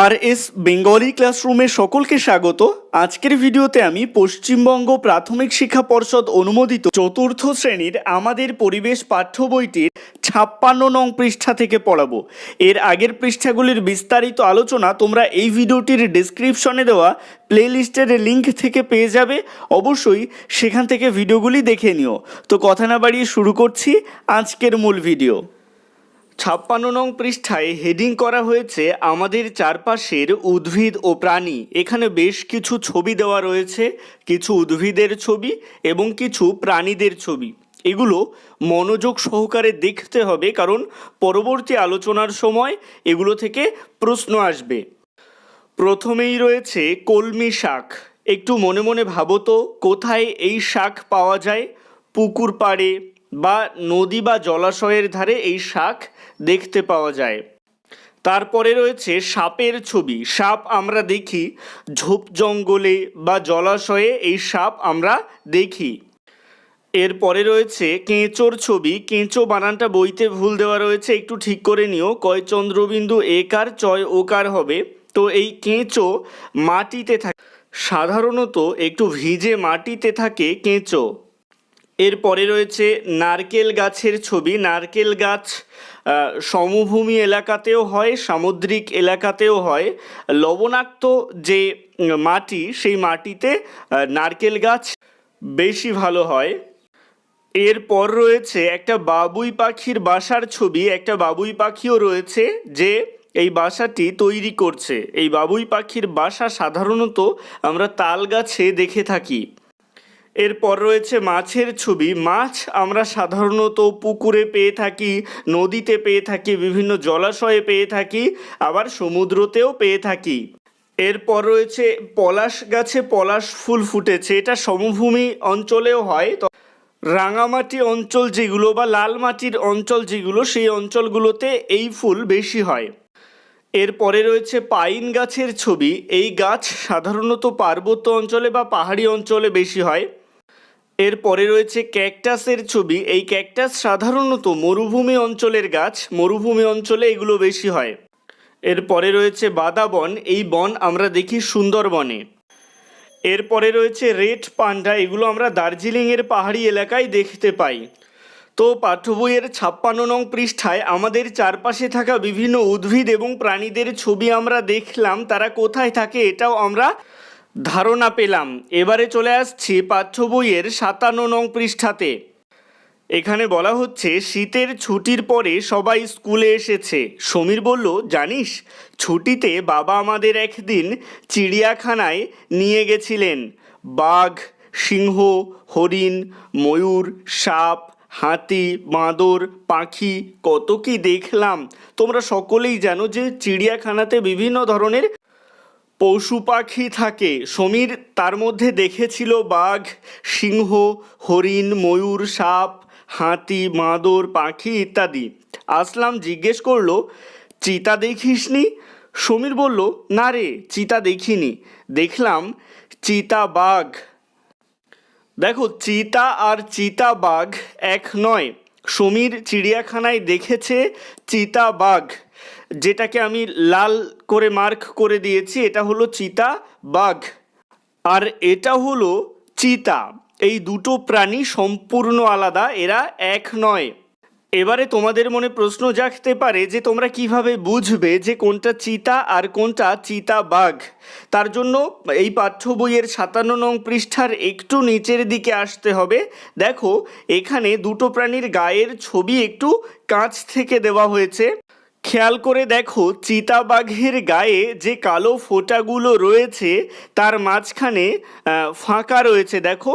আর S Bengali ক্লাসরুমে সকলকে স্বাগত। আজকের ভিডিওতে আমি পশ্চিমবঙ্গ প্রাথমিক শিক্ষা পর্ষদ অনুমোদিত চতুর্থ শ্রেণির আমাদের পরিবেশ পাঠ্য বইটির ছাপ্পান্ন নং পৃষ্ঠা থেকে পড়াবো। এর আগের পৃষ্ঠাগুলির বিস্তারিত আলোচনা তোমরা এই ভিডিওটির ডিসক্রিপশনে দেওয়া প্লেলিস্টের লিঙ্ক থেকে পেয়ে যাবে। অবশ্যই সেখান থেকে ভিডিওগুলি দেখে নিও। তো কথা না বাড়িয়ে শুরু করছি আজকের মূল ভিডিও। ছাপ্পান্ন নং পৃষ্ঠায় হেডিং করা হয়েছে আমাদের চারপাশের উদ্ভিদ ও প্রাণী। এখানে বেশ কিছু ছবি দেওয়া রয়েছে, কিছু উদ্ভিদের ছবি এবং কিছু প্রাণীদের ছবি। এগুলো মনোযোগ সহকারে দেখতে হবে কারণ পরবর্তী আলোচনার সময় এগুলো থেকে প্রশ্ন আসবে। প্রথমেই রয়েছে কলমি শাক। একটু মনে মনে ভাবো তো, কোথায় এই শাক পাওয়া যায়? পুকুর পাড়ে বা নদী বা জলাশয়ের ধারে এই শাক দেখতে পাওয়া যায়। তারপরে রয়েছে সাপের ছবি। সাপ আমরা দেখি, ঝোপ জঙ্গলে বা জলাশয়ে এই সাপ আমরা দেখি। এরপরে রয়েছে কেঁচোর ছবি। কেঁচো বানানটা বইতে ভুল দেওয়া রয়েছে, একটু ঠিক করে নিও। কয় চন্দ্রবিন্দু একার চয় ওকার হবে। তো এই কেঁচো মাটিতে থাকে। সাধারণত একটু ভিজে মাটিতে থাকে কেঁচো। এরপরে রয়েছে নারকেল গাছের ছবি। নারকেল গাছ সমভূমি এলাকাতেও হয়, সামুদ্রিক এলাকাতেও হয়। লবণাক্ত যে মাটি, সেই মাটিতে নারকেল গাছ বেশি ভালো হয়। এরপর রয়েছে একটা বাবুই পাখির বাসার ছবি। একটা বাবুই পাখিও রয়েছে যে এই বাসাটি তৈরি করছে। এই বাবুই পাখির বাসা সাধারণত আমরা তাল গাছে দেখে থাকি। এরপর রয়েছে মাছের ছবি। মাছ আমরা সাধারণত পুকুরে পেয়ে থাকি, নদীতে পেয়ে থাকি, বিভিন্ন জলাশয়ে পেয়ে থাকি, আবার সমুদ্রতেও পেয়ে থাকি। এরপর রয়েছে পলাশ গাছে পলাশ ফুল ফুটেছে। এটা সমভূমি অঞ্চলেও হয়। রাঙামাটি অঞ্চল যেগুলো বা লাল মাটির অঞ্চল যেগুলো, সেই অঞ্চলগুলোতে এই ফুল বেশি হয়। এরপরে রয়েছে পাইন গাছের ছবি। এই গাছ সাধারণত পার্বত্য অঞ্চলে বা পাহাড়ি অঞ্চলে বেশি হয়। এরপরে রয়েছে ক্যাকটাসের ছবি। এই ক্যাকটাস সাধারণত মরুভূমি অঞ্চলের গাছ, মরুভূমি অঞ্চলে এগুলো বেশি হয়। এরপরে রয়েছে বাদাবন এই বন আমরা দেখি সুন্দরবনে। এরপরে রয়েছে রেড পান্ডা, এগুলো আমরা দার্জিলিংয়ের পাহাড়ি এলাকায় দেখতে পাই। তো পাঠ্য বইয়ের ছাপ্পান্ন নং পৃষ্ঠায় আমাদের চারপাশে থাকা বিভিন্ন উদ্ভিদ এবং প্রাণীদের ছবি আমরা দেখলাম, তারা কোথায় থাকে এটাও আমরা ধারণা পেলাম। এবারে চলে আসছি পাঠ্য বইয়ের সাতান্ন নং পৃষ্ঠাতে। এখানে বলা হচ্ছে, শীতের ছুটির পরে সবাই স্কুলে এসেছে। সমীর বলল, জানিস, ছুটিতে বাবা আমাদের একদিন চিড়িয়াখানায় নিয়ে গেছিলেন। বাঘ, সিংহ, হরিণ, ময়ূর, সাপ, হাতি, বাঁদর, পাখি, কত কি দেখলাম। তোমরা সকলেই জানো যে চিড়িয়াখানাতে বিভিন্ন ধরনের পশু পাখি থাকে। সমীর তার মধ্যে দেখেছিল বাঘ, সিংহ, হরিণ, ময়ূর, সাপ, হাতি বাঁদর পাখি ইত্যাদি। আসলাম জিজ্ঞেস করল, চিতা দেখিসনি? সমীর বলল, না রে, চিতা দেখিনি। দেখলাম চিতা বাঘ। দেখো, চিতা আর চিতা বাঘ এক নয়। সমীর চিড়িয়াখানায় দেখেছে চিতা বাঘ। যেটাকে আমি লাল করে মার্ক করে দিয়েছি, এটা হলো চিতা বাঘ। আর এটা হলো চিতা। এই দুটো প্রাণী সম্পূর্ণ আলাদা, এরা এক নয়। এবারে তোমাদের মনে প্রশ্ন জাগতে পারে যে তোমরা কীভাবে বুঝবে যে কোনটা চিতা আর কোনটা চিতা বাঘ? তার জন্য এই পাঠ্য বইয়ের সাতান্ন নং পৃষ্ঠার একটু নিচের দিকে আসতে হবে। দেখো, এখানে দুটো প্রাণীর গায়ের ছবি একটু কাঁচ থেকে দেওয়া হয়েছে। খেয়াল করে দেখো চিতাবাঘের গায়ে যে কালো ফোঁটাগুলো রয়েছে, তার মাঝখানে ফাঁকা রয়েছে, দেখো।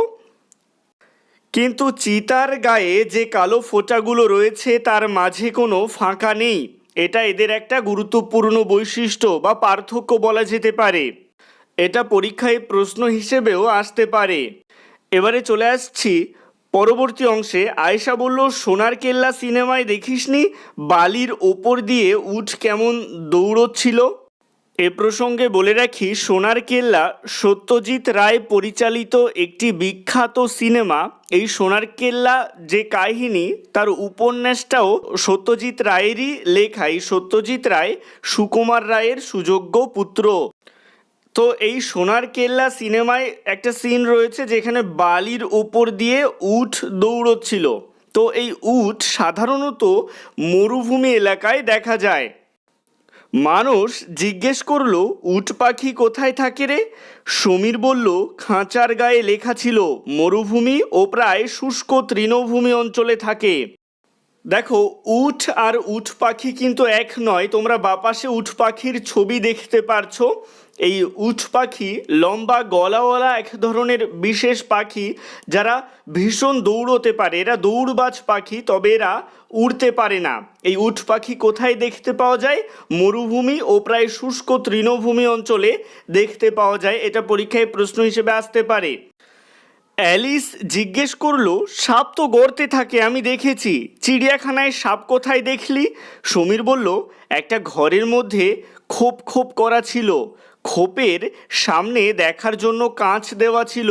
কিন্তু চিতার গায়ে যে কালো ফোঁটাগুলো রয়েছে, তার মাঝে কোনো ফাঁকা নেই। এটা এদের একটা গুরুত্বপূর্ণ বৈশিষ্ট্য বা পার্থক্য বলা যেতে পারে। এটা পরীক্ষায় প্রশ্ন হিসেবেও আসতে পারে। এবারে চলে আসছি পরবর্তী অংশে আয়েশা বলল, সোনার কেল্লা সিনেমায় দেখিসনি? বালির ওপর দিয়ে উঠ কেমন দৌড়চ্ছিল? এ প্রসঙ্গে বলে রাখি, সোনার কেল্লা সত্যজিৎ রায় পরিচালিত একটি বিখ্যাত সিনেমা। এই সোনার কেল্লা যে কাহিনী, তার উপন্যাসটাও সত্যজিৎ রায়েরই লেখা এই সত্যজিৎ রায় সুকুমার রায়ের সুযোগ্য পুত্র। তো এই সোনার কেল্লা সিনেমায় একটা সিন রয়েছে যেখানে বালির উপর দিয়ে উঠ দৌড়চ্ছিল। তো এই উট সাধারণত মরুভূমি এলাকায় দেখা যায়। মানুষ জিজ্ঞেস করল, উট পাখি কোথায় থাকে রে? সমীর বলল, খাঁচার গায়ে লেখা ছিল, মরুভূমি ও প্রায় শুষ্ক তৃণভূমি অঞ্চলে থাকে। দেখো, উট আর উট পাখি কিন্তু এক নয়, তোমরা বাপাশে উট পাখির ছবি দেখতে পারছ। এই উট পাখি, লম্বা গলাওয়ালা এক ধরনের বিশেষ পাখি যারা ভীষণ দৌড়তে পারে। এরা দৌড়বাজ পাখি, তবে এরা উড়তে পারে না। এই উট পাখি কোথায় দেখতে পাওয়া যায়? মরুভূমি ও প্রায় শুষ্ক তৃণভূমি অঞ্চলে দেখতে পাওয়া যায়। এটা পরীক্ষায় প্রশ্ন হিসেবে আসতে পারে। অ্যালিস জিজ্ঞেস করল, সাপ তো গড়তে থাকে, আমি দেখেছি। চিড়িয়াখানায় সাপ কোথায় দেখলি? সমীর বলল, একটা ঘরের মধ্যে খোপ খোপ করা ছিল। খোপের সামনে দেখার জন্য কাঁচ দেওয়া ছিল।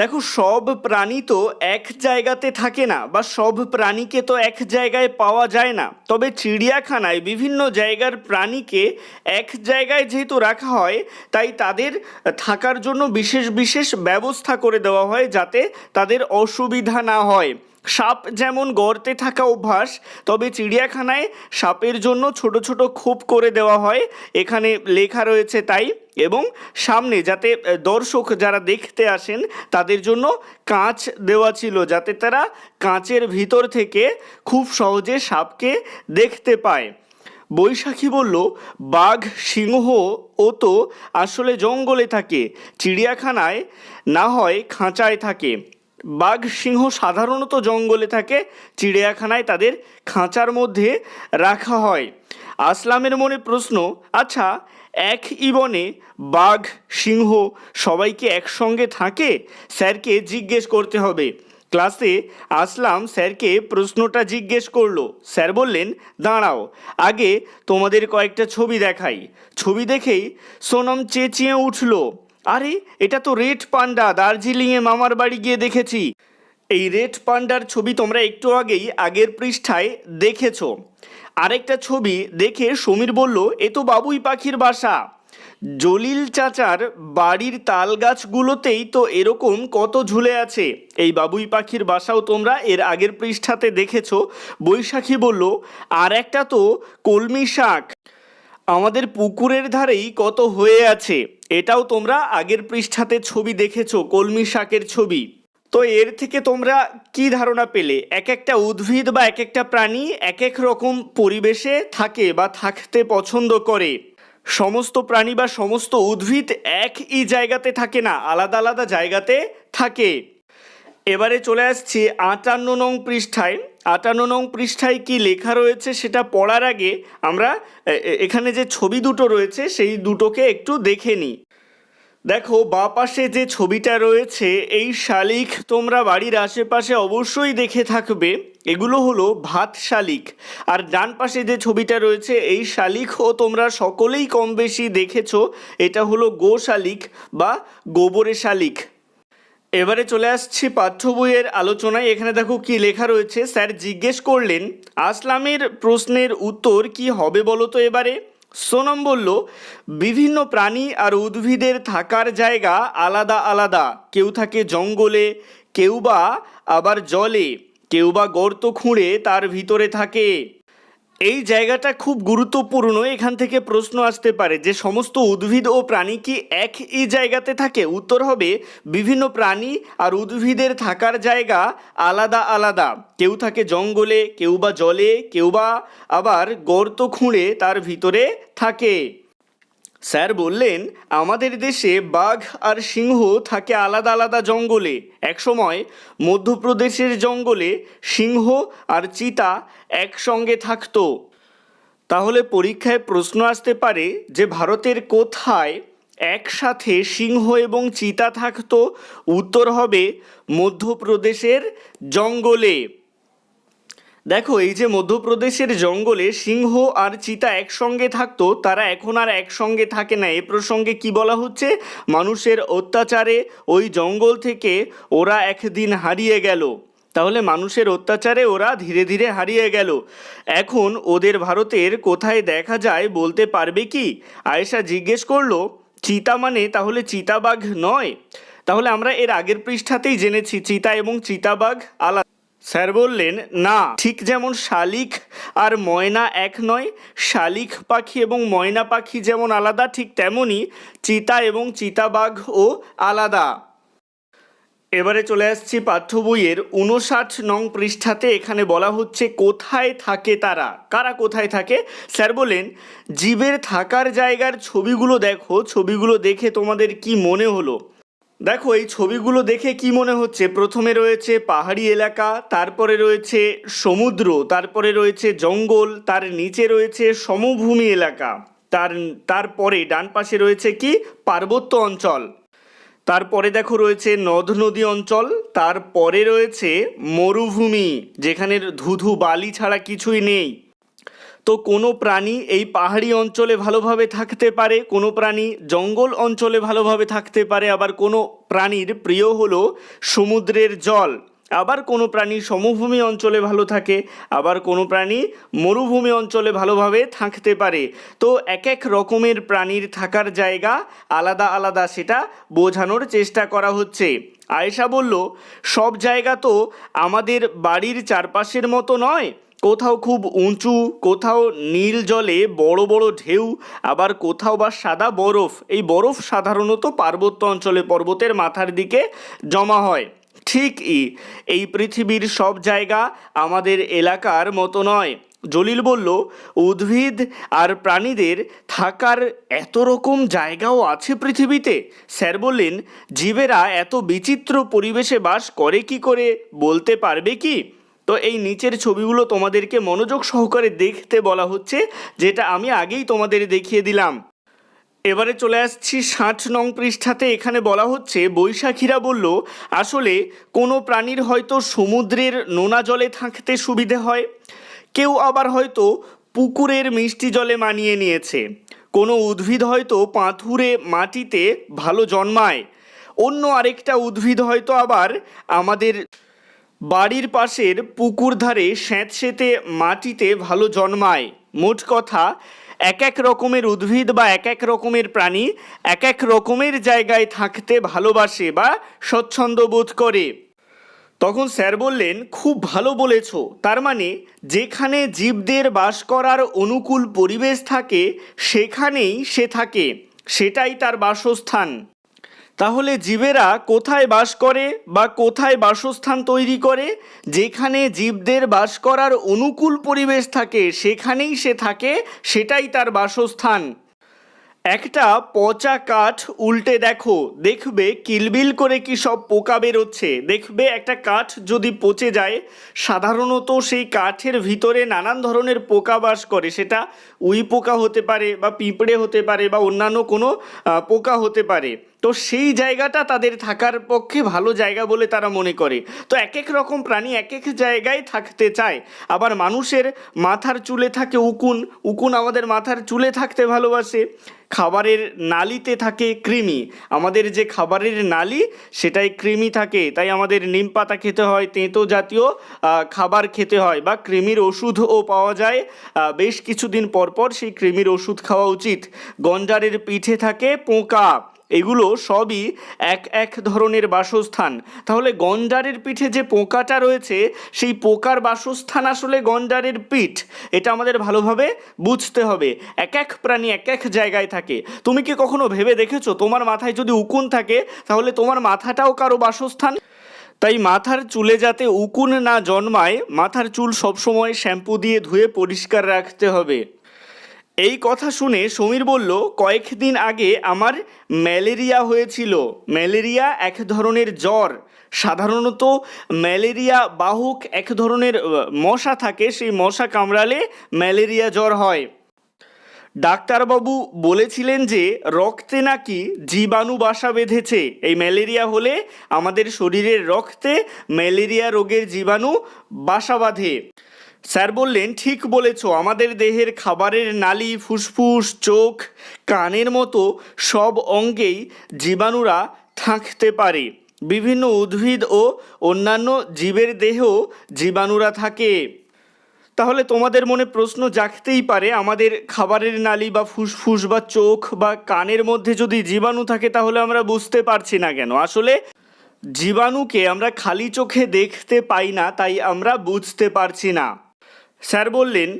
দেখো, সব প্রাণী তো এক জায়গাতে থাকে না বা সব প্রাণীকে তো এক জায়গায় পাওয়া যায় না। তবে চিড়িয়াখানায় বিভিন্ন জায়গার প্রাণীকে এক জায়গায় যেহেতু রাখা হয়, তাই তাদের থাকার জন্য বিশেষ বিশেষ ব্যবস্থা করে দেওয়া হয় যাতে তাদের অসুবিধা না হয়। সাপ যেমন গর্তে থাকা অভ্যাস, তবে চিড়িয়াখানায় সাপের জন্য ছোট ছোট খোপ করে দেওয়া হয়। এখানে লেখা রয়েছে তাই এবং সামনে যাতে দর্শক যারা দেখতে আসেন, তাদের জন্য কাঁচ দেওয়া ছিল যাতে তারা কাঁচের ভিতর থেকে খুব সহজে সাপকে দেখতে পায়। বৈশাখী বলল, বাঘ, সিংহ ও তো আসলে জঙ্গলে থাকে। চিড়িয়াখানায় না হয় খাঁচায় থাকে। বাঘ সিংহ সাধারণত জঙ্গলে থাকে, চিড়িয়াখানায় তাদের খাঁচার মধ্যে রাখা হয়। আসলামের মনে প্রশ্ন আচ্ছা এক ইবনে বাঘ সিংহ সবাইকে একসঙ্গে থাকে? স্যারকে জিজ্ঞেস করতে হবে। ক্লাসে আসলাম, স্যারকে প্রশ্নটা জিজ্ঞেস করল। স্যার বললেন, দাঁড়াও, আগে তোমাদের কয়েকটা ছবি দেখাই। ছবি দেখেই সোনম চেঁচিয়ে উঠল। আরে, এটা তো রেড পান্ডা, দার্জিলিংয়ে মামার বাড়ি গিয়ে দেখেছি। এই রেড পান্ডার ছবি তোমরা একটু আগেই আগের পৃষ্ঠায় দেখেছ। আরেকটা ছবি দেখে সমীর বলল, এ তো বাবুই পাখির বাসা। জলিল চাচার বাড়ির তাল গাছগুলোতেই তো এরকম কত ঝুলে আছে। এই বাবুই পাখির বাসাও তোমরা এর আগের পৃষ্ঠাতে দেখেছ। বৈশাখী বলল, আর একটা তো কলমি শাক। আমাদের পুকুরের ধারেই কত হয়ে আছে। এটাও তোমরা আগের পৃষ্ঠাতে ছবি দেখেছ, কলমি শাকের ছবি। তো এর থেকে তোমরা কি ধারণা পেলে? এক একটা উদ্ভিদ বা এক একটা প্রাণী এক এক রকম পরিবেশে থাকে বা থাকতে পছন্দ করে। সমস্ত প্রাণী বা সমস্ত উদ্ভিদ একই জায়গাতে থাকে না, আলাদা আলাদা জায়গাতে থাকে। এবারে চলে আসছি আটান্ন নং পৃষ্ঠায়। আটান্ন নং পৃষ্ঠায় কি লেখা রয়েছে সেটা পড়ার আগে আমরা এখানে যে ছবি দুটো রয়েছে সেই দুটোকে একটু দেখে নিই। দেখো বা পাশে যে ছবিটা রয়েছে, এই শালিক তোমরা বাড়ির আশেপাশে অবশ্যই দেখে থাকবে। এগুলো হলো ভাত শালিক আর ডান পাশে যে ছবিটা রয়েছে, এই শালিকও তোমরা সকলেই কম বেশি দেখেছ। এটা হলো গো শালিক বা গোবরে শালিক এবারে চলে আসছি পাঠ্য বইয়ের আলোচনায়। এখানে দেখো কি লেখা রয়েছে, স্যার জিজ্ঞেস করলেন, আসলামের প্রশ্নের উত্তর কি হবে বলো তো এবারে? সোনম বলল, বিভিন্ন প্রাণী আর উদ্ভিদের থাকার জায়গা আলাদা আলাদা। কেউ থাকে জঙ্গলে, কেউ বা আবার জলে। কেউ বা গর্ত খুঁড়ে তার ভিতরে থাকে। এই জায়গাটা খুব গুরুত্বপূর্ণ, এখান থেকে প্রশ্ন আসতে পারে যে সমস্ত উদ্ভিদ ও প্রাণী কি একই জায়গাতে থাকে? উত্তর হবে, বিভিন্ন প্রাণী আর উদ্ভিদের থাকার জায়গা আলাদা আলাদা। কেউ থাকে জঙ্গলে, কেউ বা জলে, কেউ বা আবার গর্ত খুঁড়ে তার ভিতরে থাকে। স্যার বললেন, আমাদের দেশে বাঘ আর সিংহ থাকে আলাদা আলাদা জঙ্গলে। একসময় মধ্যপ্রদেশের জঙ্গলে সিংহ আর চিতা একসঙ্গে থাকতো। তাহলে পরীক্ষায় প্রশ্ন আসতে পারে যে ভারতের কোথায় একসাথে সিংহ এবং চিতা থাকতো, উত্তর হবে মধ্যপ্রদেশের জঙ্গলে। দেখো, এই যে মধ্যপ্রদেশের জঙ্গলে সিংহ আর চিতা একসঙ্গে থাকতো, তারা এখন আর একসঙ্গে থাকে না। এ প্রসঙ্গে কি বলা হচ্ছে? মানুষের অত্যাচারে ওই জঙ্গল থেকে ওরা একদিন হারিয়ে গেল। তাহলে মানুষের অত্যাচারে ওরা ধীরে ধীরে হারিয়ে গেল। এখন ওদের ভারতের কোথায় দেখা যায় বলতে পারবে কি? আয়েশা জিজ্ঞেস করল, চিতা মানে তাহলে চিতাবাঘ নয়? তাহলে আমরা এর আগের পৃষ্ঠাতেই জেনেছি, চিতা এবং চিতাবাঘ আলাদা। স্যার বললেন, না, ঠিক যেমন শালিক আর ময়না এক নয়, শালিক পাখি এবং ময়না পাখি যেমন আলাদা, ঠিক তেমনই চিতা এবং চিতাবাঘও আলাদা। এবারে চলে আসছি পাঠ্য বইয়ের উনষাট নং পৃষ্ঠাতে। এখানে বলা হচ্ছে, কোথায় থাকে তারা? কারা কোথায় থাকে? স্যার বলেন জীবের থাকার জায়গার ছবিগুলো দেখো, ছবিগুলো দেখে তোমাদের কি মনে হলো? দেখো, এই ছবিগুলো দেখে কি মনে হচ্ছে? প্রথমে রয়েছে পাহাড়ি এলাকা, তারপরে রয়েছে সমুদ্র, তারপরে রয়েছে জঙ্গল, তার নিচে রয়েছে সমভূমি এলাকা, তার, তারপরে ডান পাশে রয়েছে কি? পার্বত্য অঞ্চল। তারপরে দেখো, রয়েছে নদ নদী অঞ্চল, তারপরে রয়েছে মরুভূমি, যেখানে ধুধু বালি ছাড়া কিছুই নেই। তো কোনো প্রাণী এই পাহাড়ি অঞ্চলে ভালোভাবে থাকতে পারে, কোনো প্রাণী জঙ্গল অঞ্চলে ভালোভাবে থাকতে পারে, আবার কোনো প্রাণীর প্রিয় হলো সমুদ্রের জল। আবার কোনো প্রাণী সমভূমি অঞ্চলে ভালো থাকে, আবার কোনো প্রাণী মরুভূমি অঞ্চলে ভালোভাবে থাকতে পারে। তো এক এক রকমের প্রাণীর থাকার জায়গা আলাদা আলাদা, সেটা বোঝানোর চেষ্টা করা হচ্ছে। আয়েশা বলল, সব জায়গা তো আমাদের বাড়ির চারপাশের মতো নয় কোথাও খুব উঁচু, কোথাও নীল জলে বড় বড় ঢেউ, আবার কোথাও বা সাদা বরফ। এই বরফ সাধারণত পার্বত্য অঞ্চলে পর্বতের মাথার দিকে জমা হয়। ঠিকই এই পৃথিবীর সব জায়গা আমাদের এলাকার মতো নয়। জলিল বলল, উদ্ভিদ আর প্রাণীদের থাকার এত রকম জায়গাও আছে পৃথিবীতে? স্যার বললেন, জীবেরা এত বিচিত্র পরিবেশে বাস করে কি করে? বলতে পারবে কি? তো এই নিচের ছবিগুলো তোমাদেরকে মনোযোগ সহকারে দেখতে বলা হচ্ছে, যেটা আমি আগেই তোমাদের দেখিয়ে দিলাম। এবারে চলে আসছি ষাট নং পৃষ্ঠাতে, এখানে বলা হচ্ছে, বৈশাখীরা বলল, আসলে কোনো প্রাণীর হয়তো সমুদ্রের নোনা জলে থাকতে সুবিধে হয়, কেউ আবার হয়তো পুকুরের মিষ্টি জলে মানিয়ে নিয়েছে। কোনো উদ্ভিদ হয়তো পাথুরে মাটিতে ভালো জন্মায়, অন্য আরেকটা উদ্ভিদ হয়তো আবার আমাদের বাড়ির পাশের পুকুর ধারে স্যাঁতসেঁতে মাটিতে ভালো জন্মায়। মোট কথা, এক এক রকমের উদ্ভিদ বা এক এক রকমের প্রাণী এক এক রকমের জায়গায় থাকতে ভালোবাসে বা স্বচ্ছন্দ বোধ করে। তখন স্যার বললেন, খুব ভালো বলেছ। তার মানে যেখানে জীবদের বাস করার অনুকূল পরিবেশ থাকে, সেখানেই সে থাকে। সেটাই তার বাসস্থান। তাহলে জীবেরা কোথায় বাস করে বা কোথায় বাসস্থান তৈরি করে? যেখানে জীবদের বাস করার অনুকূল পরিবেশ থাকে, সেখানেই সে থাকে, সেটাই তার বাসস্থান। একটা পচা কাঠ উল্টে দেখো, দেখবে কিলবিল করে কি সব পোকা বেরোচ্ছে। দেখবে একটা কাঠ যদি পচে যায়, সাধারণত সেই কাঠের ভিতরে নানান ধরনের পোকা বাস করে। সেটা উই পোকা হতে পারে বা পিঁপড়ে হতে পারে বা অন্যান্য কোনো পোকা হতে পারে। তো সেই জায়গাটা তাদের থাকার পক্ষে ভালো জায়গা বলে তারা মনে করে। তো এক এক রকম প্রাণী এক এক জায়গায় থাকতে চায়। আবার মানুষের মাথার চুলে থাকে উকুন। উকুন আমাদের মাথার চুলে থাকতে ভালোবাসে। খাবারের নালিতে থাকে কৃমি। আমাদের যে খাবারের নালি, সেটাই কৃমি থাকে। তাই আমাদের নিম পাতা খেতে হয়, তেঁতো জাতীয় খাবার খেতে হয় বা কৃমির ওষুধও পাওয়া যায়। বেশ কিছুদিন পর পর সেই কৃমির ওষুধ খাওয়া উচিত। গঞ্জারের পিঠে থাকে পোকা। এগুলো সবই এক এক ধরনের বাসস্থান। তাহলে গন্ডারের পিঠে যে পোকাটা রয়েছে, সেই পোকার বাসস্থান আসলে গন্ডারের পিঠ। এটা আমাদের ভালোভাবে বুঝতে হবে। এক এক প্রাণী এক এক জায়গায় থাকে। তুমি কি কখনো ভেবে দেখেছ? তোমার মাথায় যদি উকুন থাকে, তাহলে তোমার মাথাটাও কারও বাসস্থান? তাই মাথার চুলে যাতে উকুন না জন্মায়, মাথার চুল সবসময় শ্যাম্পু দিয়ে ধুয়ে পরিষ্কার রাখতে হবে। এই কথা শুনে সমীর বলল কয়েকদিন আগে আমার ম্যালেরিয়া হয়েছিল। ম্যালেরিয়া এক ধরনের জ্বর। সাধারণত ম্যালেরিয়া বাহক এক ধরনের মশা থাকে, সেই মশা কামড়ালে ম্যালেরিয়া জ্বর হয়। ডাক্তারবাবু বলেছিলেন যে, রক্তে নাকি জীবাণু বাসা বেঁধেছে। এই ম্যালেরিয়া হলে আমাদের শরীরের রক্তে ম্যালেরিয়া রোগের জীবাণু বাসা বাঁধে। স্যার বললেন, ঠিক বলেছ, আমাদের দেহের খাবারের নালি, ফুসফুস, চোখ, কানের মতো সব অঙ্গেই জীবাণুরা থাকতে পারে। বিভিন্ন উদ্ভিদ ও অন্যান্য জীবের দেহেও জীবাণুরা থাকে। তাহলে তোমাদের মনে প্রশ্ন জাগতেই পারে, আমাদের খাবারের নালি বা ফুসফুস বা চোখ বা কানের মধ্যে যদি জীবাণু থাকে, তাহলে আমরা বুঝতে পারছি না কেন? আসলে জীবাণুকে আমরা খালি চোখে দেখতে পাই না, তাই আমরা বুঝতে পারছি না। স্যার বললেন,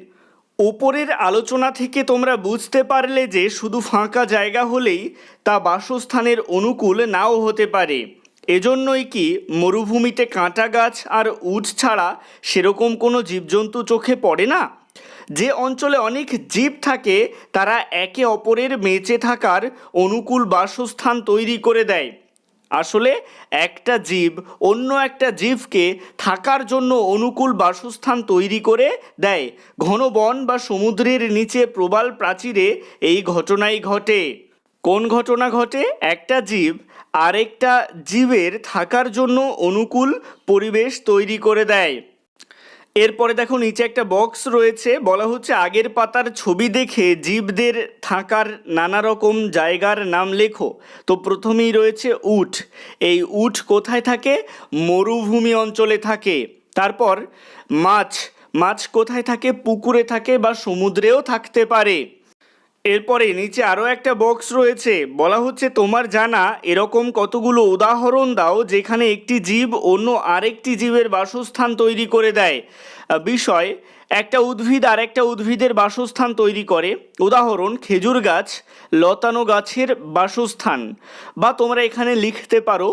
ওপরের আলোচনা থেকে তোমরা বুঝতে পারলে যে শুধু ফাঁকা জায়গা হলেই তা বাসস্থানের অনুকূল নাও হতে পারে। এজন্যই কি মরুভূমিতে কাঁটা গাছ আর উট ছাড়া সেরকম কোনো জীবজন্তু চোখে পড়ে না? যে অঞ্চলে অনেক জীব থাকে, তারা একে অপরের বেঁচে থাকার অনুকূল বাসস্থান তৈরি করে দেয়। আসলে একটা জীব অন্য একটা জীবকে থাকার জন্য অনুকূল বাসস্থান তৈরি করে দেয়। ঘন বন বা সমুদ্রের নিচে প্রবাল প্রাচীরে এই ঘটনাই ঘটে। কোন ঘটনা ঘটে? একটা জীব আরেকটা জীবের থাকার জন্য অনুকূল পরিবেশ তৈরি করে দেয়। এরপরে দেখো নিচে একটা বক্স রয়েছে, বলা হচ্ছে আগের পাতার ছবি দেখে জীবদের থাকার নানা রকম জায়গার নাম লেখো। তো প্রথমেই রয়েছে উট এই উট কোথায় থাকে? মরুভূমি অঞ্চলে থাকে। তারপর মাছ। মাছ কোথায় থাকে? পুকুরে থাকে বা সমুদ্রেও থাকতে পারে। এরপরে নিচে আরও একটা বক্স রয়েছে। বলা হচ্ছে, তোমার জানা এরকম কতগুলো উদাহরণ দাও যেখানে একটি জীব অন্য আরেকটি জীবের বাসস্থান তৈরি করে দেয়। বিষয়, একটা উদ্ভিদ আর একটা উদ্ভিদের বাসস্থান তৈরি করে। উদাহরণ, খেজুর গাছ, লতানো গাছের বাসস্থান। বা তোমরা এখানে লিখতে পারো,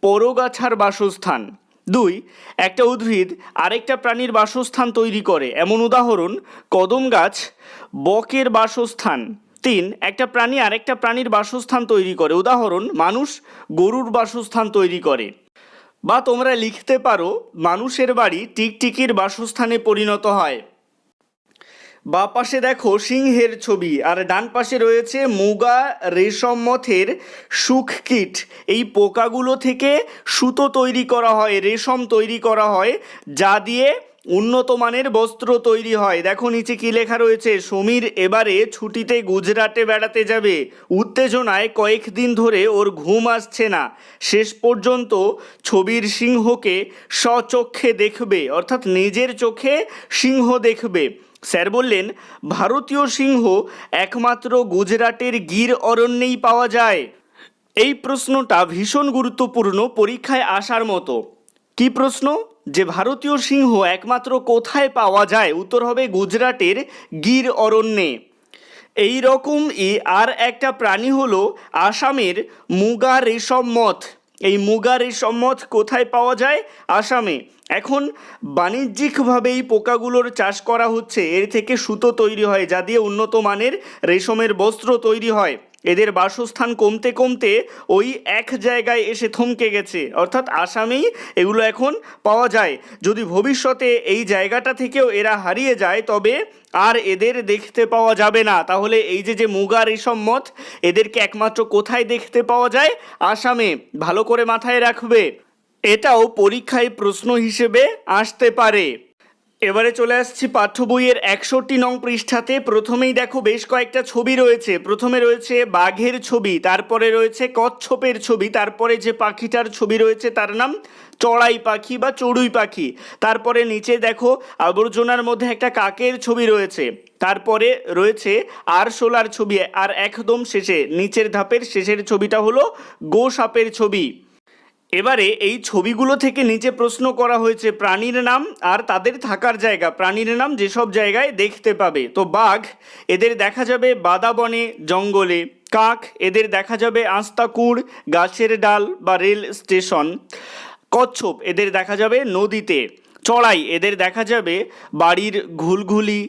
পরগাছার বাসস্থান। দুই, একটা উদ্ভিদ আরেকটা প্রাণীর বাসস্থান তৈরি করে। এমন উদাহরণ, কদম গাছ, বকের বাসস্থান। তিন, একটা প্রাণী আরেকটা প্রাণীর বাসস্থান তৈরি করে। উদাহরণ, মানুষ গরুর বাসস্থান তৈরি করে। বা তোমরা লিখতে পারো, মানুষের বাড়ি টিকটিকির বাসস্থানে পরিণত হয়। বা পাশে দেখো সিংহের ছবি, আর ডান পাশে রয়েছে মুগা রেশম মথের সুখকীট এই পোকাগুলো থেকে সুতো তৈরি করা হয়, রেশম তৈরি করা হয়, যা দিয়ে উন্নত মানের বস্ত্র তৈরি হয়। দেখো নিচে কি লেখা রয়েছে, সমীর এবারে ছুটিতে গুজরাটে বেড়াতে যাবে। উত্তেজনায় কয়েকদিন ধরে ওর ঘুম আসছে না। শেষ পর্যন্ত ছবির সিংহকে স্বচক্ষে দেখবে, অর্থাৎ নিজের চোখে সিংহ দেখবে। স্যার বললেন, ভারতীয় সিংহ একমাত্র গুজরাটের গির অরণ্যেই পাওয়া যায়। এই প্রশ্নটা ভীষণ গুরুত্বপূর্ণ পরীক্ষায় আসার মতো। কি প্রশ্ন? যে ভারতীয় সিংহ একমাত্র কোথায় পাওয়া যায়? উত্তর হবে গুজরাটের গির অরণ্যে। এই রকমই আর একটা প্রাণী হলো আসামের মুগা রেশম মথ এই মুগা রেশম মথ কোথায় পাওয়া যায়? আসামে। এখন বাণিজ্যিকভাবে এই পোকাগুলোর চাষ করা হচ্ছে। এর থেকে সুতো তৈরি হয়, যা দিয়ে উন্নত মানের রেশমের বস্ত্র তৈরি হয়। এদের বাসস্থান কমতে কমতে ওই এক জায়গায় এসে থমকে গেছে। অর্থাৎ আসামেই এগুলো এখন পাওয়া যায়। যদি ভবিষ্যতে এই জায়গাটা থেকেও এরা হারিয়ে যায়, তবে আর এদের দেখতে পাওয়া যাবে না। তাহলে এই যে যে মুগা রেশম মত, এদেরকে একমাত্র কোথায় দেখতে পাওয়া যায়? আসামে। ভালো করে মাথায় রাখবে। এটাও পরীক্ষায় প্রশ্ন হিসেবে আসতে পারে। এবারে চলে আসছি পাঠ্য বইয়ের একষট্টি নং পৃষ্ঠাতে। প্রথমেই দেখো বেশ কয়েকটা ছবি রয়েছে। প্রথমে রয়েছে বাঘের ছবি, তারপরে রয়েছে কচ্ছপের ছবি, তারপরে যে পাখিটার ছবি রয়েছে তার নাম চড়াই পাখি বা চড়ুই পাখি। তারপরে নিচে দেখো আবর্জনার মধ্যে একটা কাকের ছবি রয়েছে। তারপরে রয়েছে আর আরশোলার ছবি, আর একদম শেষে, নিচের ধাপের শেষের ছবিটা হলো গো সাপের ছবি। এবারে এই ছবিগুলো থেকে নিচে প্রশ্ন করা হয়েছে প্রাণীর নাম আর তাদের থাকার জায়গা। প্রাণীর নাম যেসব জায়গায় দেখতে পাবে। তো বাঘ, এদের দেখা যাবে বাদাবনে জঙ্গলে। কাক, এদের দেখা যাবে আস্তাকুড় গাছের ডাল বা রেল স্টেশন। কচ্ছপ, এদের দেখা যাবে নদীতে। চড়াই। এদের দেখা যাবে বাড়ির ঘুলঘুলি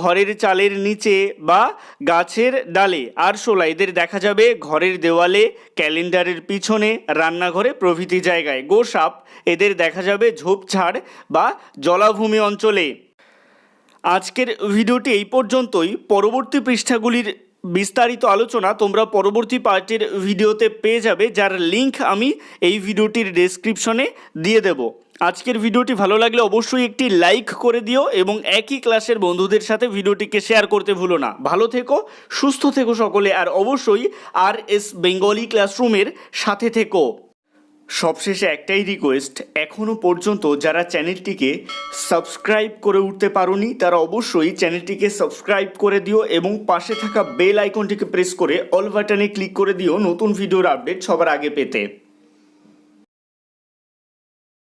ঘরের চালের নিচে বা গাছের ডালে। আরশোলা এদের দেখা যাবে ঘরের দেওয়ালে, ক্যালেন্ডারের পিছনে, রান্নাঘরে প্রভৃতি জায়গায়। গোসাপ, এদের দেখা যাবে ঝোপঝাড় বা জলাভূমি অঞ্চলে। আজকের ভিডিওটি এই পর্যন্তই। পরবর্তী পৃষ্ঠাগুলির বিস্তারিত আলোচনা তোমরা পরবর্তী পার্টের ভিডিওতে পেয়ে যাবে, যার লিংক আমি এই ভিডিওটির ডেসক্রিপশনে দিয়ে দেব। আজকের ভিডিওটি ভালো লাগলে অবশ্যই একটি লাইক করে দিও এবং একই ক্লাসের বন্ধুদের সাথে ভিডিওটিকে শেয়ার করতে ভুলো না। ভালো থেকো, সুস্থ থেকো সকলে, আর অবশ্যই আর এস বেঙ্গলি ক্লাসরুমের সাথে থেকো। সবশেষে একটাই রিকোয়েস্ট এখনও পর্যন্ত যারা চ্যানেলটিকে সাবস্ক্রাইব করে উঠতে পারোনি, তারা অবশ্যই চ্যানেলটিকে সাবস্ক্রাইব করে দিও এবং পাশে থাকা বেল আইকনটিকে প্রেস করে অল বাটনে ক্লিক করে দিও নতুন ভিডিওর আপডেট সবার আগে পেতে।